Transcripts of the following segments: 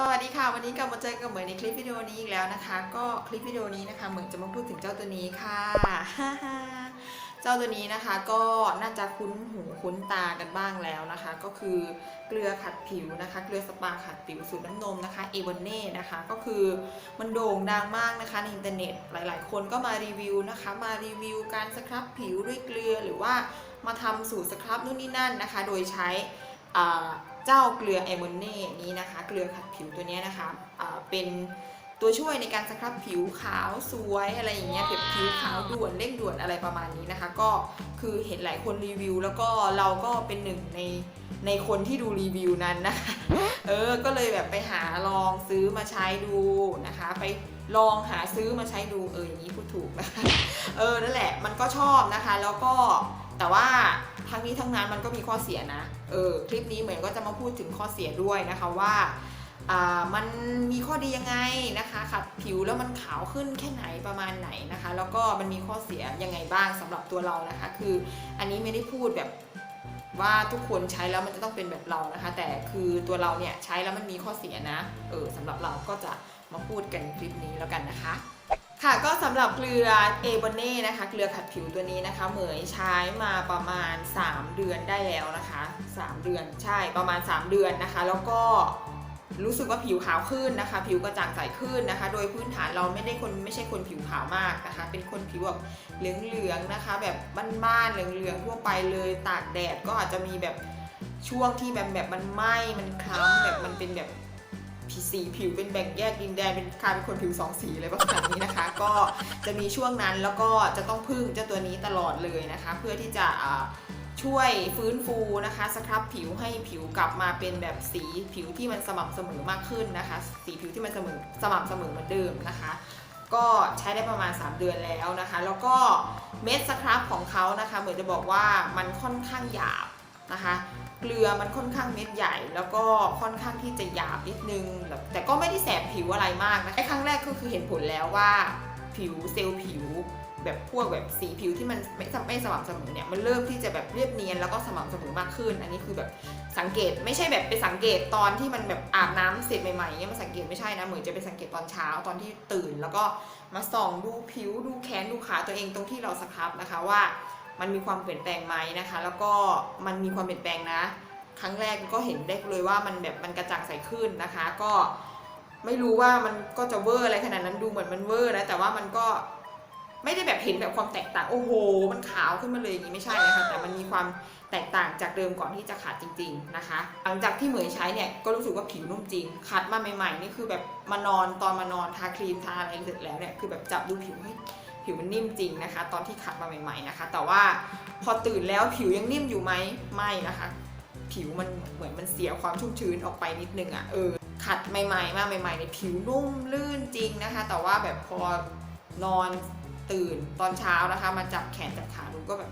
สวัสดีค่ะ วันนี้กลับมาเจอกับเหมยในคลิปวิดีโอนี้อีกแล้วนะคะ ก็คลิปวิดีโอนี้นะคะ เหมยจะมาพูดถึงเจ้าตัวนี้ค่ะ เจ้าตัวนี้นะคะก็น่าจะคุ้นหูคุ้นตากันบ้างแล้วนะคะ ก็คือเกลือขัดผิวนะคะ เกลือสปาขัดผิวสูตรน้ำนมนะคะเอวอนเน่นะคะ ก็คือมันโด่งดังมากนะคะในอินเทอร์เน็ตหลาย ๆ คนก็มารีวิวนะคะ มารีวิวการสครับผิวด้วยเกลือหรือว่ามาทำสูตรสครับนู่นนี่นั่นนะคะ โดยใช้อ่าเจ้าเกลือไอมอนเน่นี้นะคะ เกลือขัดผิวตัวนี้นะคะเป็นตัวช่วยในการสครับผิวขาวสวยอะไรอย่างเงี้ยแบบผิวขาวด่วนเร่งด่วนอะไรประมาณนี้นะคะ ก็คือเห็นหลายคนรีวิว แล้วก็เราก็เป็นหนึ่งในในคนที่ดูรีวิวนั้นนะคะเออ ก็เลยแบบไปหาลองซื้อมาใช้ดูนะคะ ไปลองหาซื้อมาใช้ดูเอออย่างนี้พูดถูกนะคะเออนั่นแหละมันก็ชอบนะคะ แล้วก็แต่ว่า ทั้งนี้ทั้งนั้นมันก็มีข้อเสียนะ เออคลิปนี้เหมือนก็จะมาพูดถึงข้อเสียด้วยนะคะว่าอ่ามันมีข้อดียังไงนะคะขัดผิวแล้วมันขาวขึ้นแค่ไหนประมาณไหนนะคะ แล้วก็มันมีข้อเสียยังไงบ้างสำหรับตัวเรานะคะ คืออันนี้ไม่ได้พูดแบบว่าทุกคนใช้แล้วมันจะต้องเป็นแบบเรานะคะ แต่คือตัวเราเนี่ยใช้แล้วมันมีข้อเสียนะ เออสำหรับเราก็จะมาพูดกันคลิปนี้แล้วกันนะคะ ค่ะก็สำหรับเกลือเอบเน่นะคะ เกลือขัดผิวตัวนี้นะคะ เหมยใช้มาประมาณ 3 เดือนได้แล้วนะคะ 3 เดือนใช่ประมาณ 3 เดือนนะคะ แล้วก็รู้สึกว่าผิวขาวขึ้นนะคะ ผิวกระจ่างใสขึ้นนะคะ โดยพื้นฐานเราไม่ได้คนไม่ใช่คนผิวขาวมากนะคะ เป็นคนผิวแบบเหลืองๆนะคะ แบบบ้านๆเหลืองๆทั่วไปเลยตากแดดก็อาจจะมีแบบช่วงที่แบบแบบมันไหม้มันคล้ำแบบมันเป็นแบบ สีผิวเป็นแบ่งแยกดินแดนเป็นกลายเป็นคนผิวสองสีเลยประมาณนี้นะคะ ก็จะมีช่วงนั้นแล้วก็จะต้องพึ่งเจ้าตัวนี้ตลอดเลยนะคะ เพื่อที่จะช่วยฟื้นฟูนะคะสครับผิวให้ผิวกลับมาเป็นแบบสีผิวที่มันสม่ำเสมอมากขึ้นนะคะ สีผิวที่มันเสมอสม่ำเสมอเหมือนเดิมนะคะ ก็ใช้ได้ประมาณ 3 เดือนแล้วนะคะ แล้วก็เม็ดสครับของเขานะคะ เหมือนจะบอกว่ามันค่อนข้างหยาบ นะคะ เกลือมันค่อนข้างเม็ดใหญ่ แล้วก็ค่อนข้างที่จะหยาบนิดนึงแบบแต่ก็ไม่ได้แสบผิวอะไรมากนะไอ้ครั้งแรกก็คือเห็นผลแล้วว่าผิวเซลล์ผิวแบบพวกแบบสีผิวที่มันไม่ไม่สม่ำเสมอเนี่ยมันเริ่มที่จะแบบเรียบเนียนแล้วก็สม่ำเสมอมากขึ้น อันนี้คือแบบสังเกตไม่ใช่แบบไปสังเกตตอนที่มันแบบอาบน้ำเสร็จใหม่ๆเนี่ยมันสังเกตไม่ใช่นะเหมือนจะไปสังเกตตอนเช้าตอนที่ตื่น แล้วก็มาส่องดูผิวดูแขนดูขาตัวเองตรงที่เราสครับนะคะว่า มันมีความเปลี่ยนแปลงไหมนะคะ แล้วก็มันมีความเปลี่ยนแปลงนะ ครั้งแรกก็เห็นได้เลยว่ามันแบบมันกระจ่างใสขึ้นนะคะ ก็ไม่รู้ว่ามันก็จะเวอร์อะไรขนาดนั้นดูเหมือนมันเวอร์นะแต่ว่ามันก็ไม่ได้แบบเห็นแบบความแตกต่างโอ้โห มันขาวขึ้นมาเลยอย่างนี้ไม่ใช่นะคะแต่มันมีความแตกต่างจากเดิมก่อนที่จะขัดจริง ๆนะคะ หลังจากที่เหมยใช้เนี่ยก็รู้สึกว่าผิวนุ่มจริงขัดมาใหม่ๆนี่คือแบบมานอนตอนมานอนทาครีมทาอะไรเสร็จแล้วเนี่ยคือแบบจับดูผิวเฮ้ ผิวมันนิ่มจริงนะคะ ตอนที่ขัดมาใหม่ ๆนะคะ แต่ว่าพอตื่นแล้วผิวยังนิ่มอยู่ไหมไม่นะคะ ผิวมันเหมือนมันเสียความชุ่มชื้นออกไปนิดนึงอะ่ะเออขัดใหม่ๆ มาใหม่ๆในผิวนุ่มลื่นจริงนะคะ แต่ว่าแบบพอนอนตื่นตอนเช้านะคะ มาจับแขนจับขาดูก็แบบ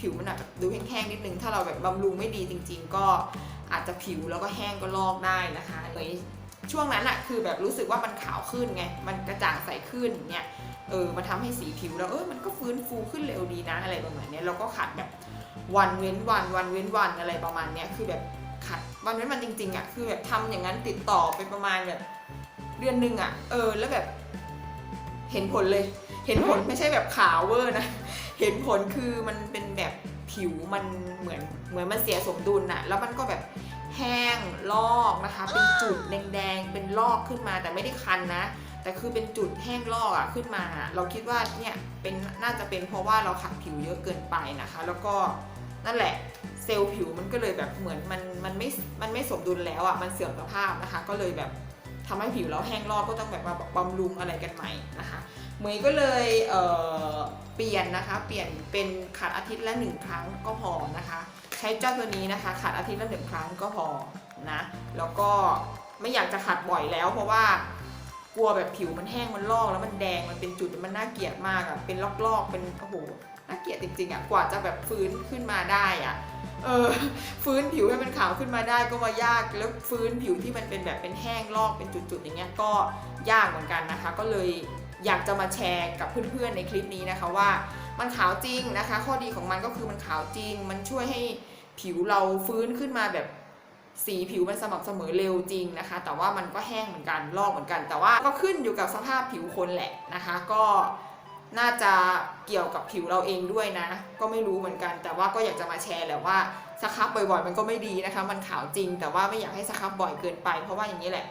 ผิวมันอาจจะดูแห้งๆนิดนึง ถ้าเราแบบบำรุงไม่ดีจริง ๆ ก็อาจจะผิวแล้วก็แห้งก็ลอกได้นะคะเลยช่วงนั้นอะคือแบบรู้สึกว่ามันขาวขึ้นไง มันกระจ่างใสขึ้นเงี้ย เออมาทำให้สีผิวแล้วเออมันก็ฟื้นฟูขึ้นเร็วดีนะอะไรประมาณนี้เราก็ขัดแบบวันเว้นวันวันเว้นวันอะไรประมาณนี้คือแบบขัดวันเว้นวันจริงๆอะคือแบบทำอย่างนั้นติดต่อไปประมาณแบบเดือนหนึ่งอะ เออ แล้วแบบ เห็นผลเลย เห็นผลไม่ใช่แบบขาวเวอร์นะ เห็นผลคือมันเป็นแบบผิวมันเหมือนเหมือนมันเสียสมดุลน่ะ แล้วมันก็แบบแห้งลอกนะคะ เป็นจุดแดงๆ เป็นลอกขึ้นมาแต่ไม่ได้คันนะ แต่คือเป็นจุดแห้งลอกอะขึ้นมา เราคิดว่าเนี่ยเป็นน่าจะเป็นเพราะว่าเราขัดผิวเยอะเกินไปนะคะ แล้วก็นั่นแหละเซลล์ผิวมันก็เลยแบบเหมือนมันมันไม่มันไม่สมดุลแล้วอะมันเสื่อมสภาพนะคะ ก็เลยแบบทำให้ผิวเราแห้งลอกก็ต้องแบบมาบำรุงอะไรกันใหม่นะคะเหมยก็เลยเออเปลี่ยนนะคะ เปลี่ยนเป็นขัดอาทิตย์ละหนึ่งครั้งก็พอนะคะ ใช้เจ้าตัวนี้นะคะขัดอาทิตย์ละหนึ่งครั้งก็พอนะ แล้วก็ไม่อยากจะขัดบ่อยแล้วเพราะว่า กลัวแบบผิวมันแห้งมันลอกแล้วมันแดงมันเป็นจุดมันน่าเกลียดมากอะเป็นลอกๆเป็นโอ้โหน่าเกลียดจริงๆอะกว่าจะแบบฟื้นขึ้นมาได้อะเออฟื้นผิวให้มันขาวขึ้นมาได้ก็มายากแล้วฟื้นผิวที่มันเป็นแบบเป็นแห้งลอกเป็นจุดๆอย่างเงี้ยก็ยากเหมือนกันนะคะ ก็เลยอยากจะมาแชร์กับเพื่อนๆในคลิปนี้นะคะว่ามันขาวจริงนะคะ ข้อดีของมันก็คือมันขาวจริง มันช่วยให้ผิวเราฟื้นขึ้นมาแบบ สีผิวมันสม่ำเสมอเร็วจริงนะคะ แต่ว่ามันก็แห้งเหมือนกันลอกเหมือนกัน แต่ว่าก็ขึ้นอยู่กับสภาพผิวคนแหละนะคะ ก็น่าจะเกี่ยวกับผิวเราเองด้วยนะ ก็ไม่รู้เหมือนกัน แต่ว่าก็อยากจะมาแชร์แหละว่าสครับบ่อยๆ มันก็ไม่ดีนะคะ มันขาวจริง แต่ว่าไม่อยากให้สครับบ่อยเกินไป เพราะว่าอย่างนี้แหละ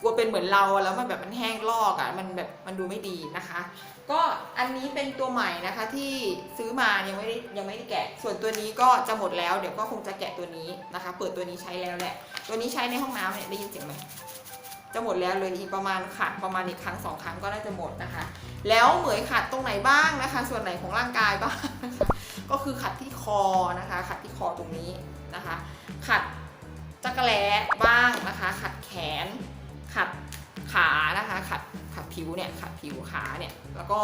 กลัวเป็นเหมือนเราอะแล้วมันแบบมันแห้งลอกอะ่ะมันแบบมันดูไม่ดีนะคะ ก็อันนี้เป็นตัวใหม่นะคะที่ซื้อมายังไม่ได้ยังไม่ได้แกะ ส่วนตัวนี้ก็จะหมดแล้วเดี๋ยวก็คงจะแกะตัวนี้นะคะ เปิดตัวนี้ใช้แล้วแหละ ตัวนี้ใช้ในห้องน้ำเนี่ยได้ยินเสียงไหมจะหมดแล้วเลยอีกประมาณขัดประมาณอีกครั้งสองครั้งก็น่าจะหมดนะคะ แล้วเหมยขัดตรงไหนบ้างนะคะ ส่วนไหนของร่างกายบ้างนะคะก็คือขัดที่คอนะคะขัดที่คอตรงนี้นะคะ ขัดจักรแล้บ้างนะคะ ขัดแขน ขัดขานะคะขัดขัดผิวเนี่ยขัดผิวขาเนี่ยแล้วก็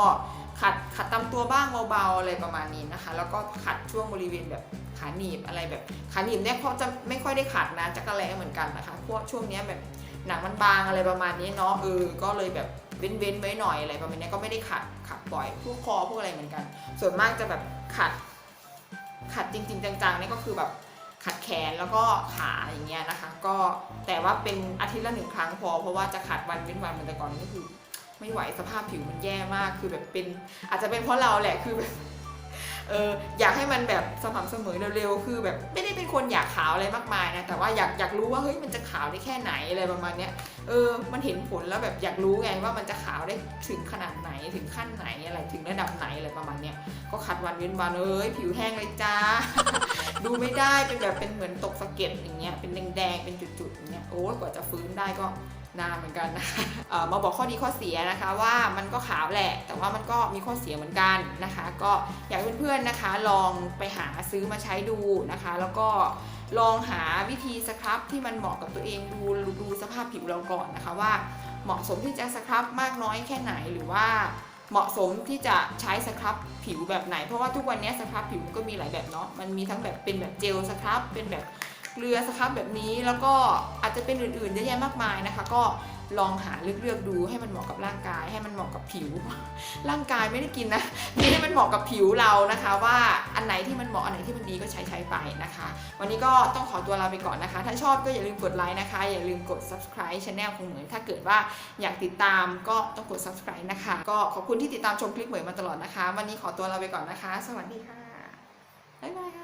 ขัดขัดตามตัวบ้างเบาๆอะไรประมาณนี้นะคะ แล้วก็ขัดช่วงบริเวณแบบขาหนีบอะไรแบบขาหนีบเนี่ยเขาจะไม่ค่อยได้ขัดนะจักรแล้เหมือนกันนะคะพวกช่วงเนี้ยแบบหนังมันบางอะไรประมาณนี้เนาะเออก็เลยแบบเว้นๆไว้หน่อยอะไรประมาณนี้ก็ไม่ได้ขัดขัดบ่อยพวกคอพวกอะไรเหมือนกัน ส่วนมากจะแบบขัดขัดจริง ๆ จังๆนี่ก็คือแบบ ขัดแขนแล้วก็ขาอย่างเงี้ยนะคะ ก็แต่ว่าเป็นอาทิตย์ละหนึ่งครั้งพอ เพราะว่าจะขัดวันเว้นวันเหมือนแต่ก่อนนี่คือ ไม่ไหวสภาพผิวมันแย่มากคือแบบเป็น อาจจะเป็นเพราะเราแหละคือแบบ เอออยากให้มันแบบสม่ำเสมอเร็วๆ คือแบบไม่ได้เป็นคนอยากขาวอะไรมากมายนะ แต่ว่าอยากอยากรู้ว่าเฮ้ยมันจะขาวได้แค่ไหนอะไรประมาณเนี้ย เออ มันเห็นผลแล้วแบบอยากรู้ไงว่ามันจะขาวได้ถึงขนาดไหนถึงขั้นไหนอะไรถึงระดับไหนอะไรประมาณเนี้ย ก็ขัดวันเว้นวันเอ้ยผิวแห้งเลยจ้า ดูไม่ได้เป็นแบบเป็นเหมือนตกสะเก็ดอย่างเงี้ย เป็นแดงๆ เป็นจุดๆอย่างเงี้ย โอ้กว่าจะฟื้นได้ก็ นานเหมือนกันนะคะมาบอกข้อดีข้อเสียนะคะว่ามันก็ขาวแหละ แต่ว่ามันก็มีข้อเสียเหมือนกันนะคะ ก็อยากเพื่อนๆนะคะลองไปหาซื้อมาใช้ดูนะคะ แล้วก็ลองหาวิธีสครับที่มันเหมาะกับตัวเองดูดูสภาพผิวเราก่อนนะคะว่าเหมาะสมที่จะสครับมากน้อยแค่ไหนหรือว่าเหมาะสมที่จะใช้สครับผิวแบบไหน เพราะว่าทุกวันนี้สครับผิวก็มีหลายแบบเนาะมันมีทั้งแบบเป็นแบบเจลสครับเป็นแบบ เกลือสครับแบบนี้แล้วก็อาจจะเป็นอื่นๆเยอะแยะมากมายนะคะ ก็ลองหาเลือกๆดูให้มันเหมาะกับร่างกาย ให้มันเหมาะกับผิว ร่างกายไม่ได้กินนะนี่ให้มันเหมาะกับผิวเรานะคะ ว่าอันไหนที่มันเหมาะอันไหนที่มันดีก็ใช้ใช้ไปนะคะ วันนี้ก็ต้องขอตัวลาไปก่อนนะคะ ถ้าชอบก็อย่าลืมกดไลค์นะคะ อย่าลืมกด subscribe channel ของเหมือนถ้าเกิดว่าอยากติดตามก็ต้องกด subscribe นะคะ ก็ขอบคุณที่ติดตามชมคลิปเหมือนมาตลอดนะคะ วันนี้ขอตัวลาไปก่อนนะคะ สวัสดีค่ะบ๊ายบายค่ะ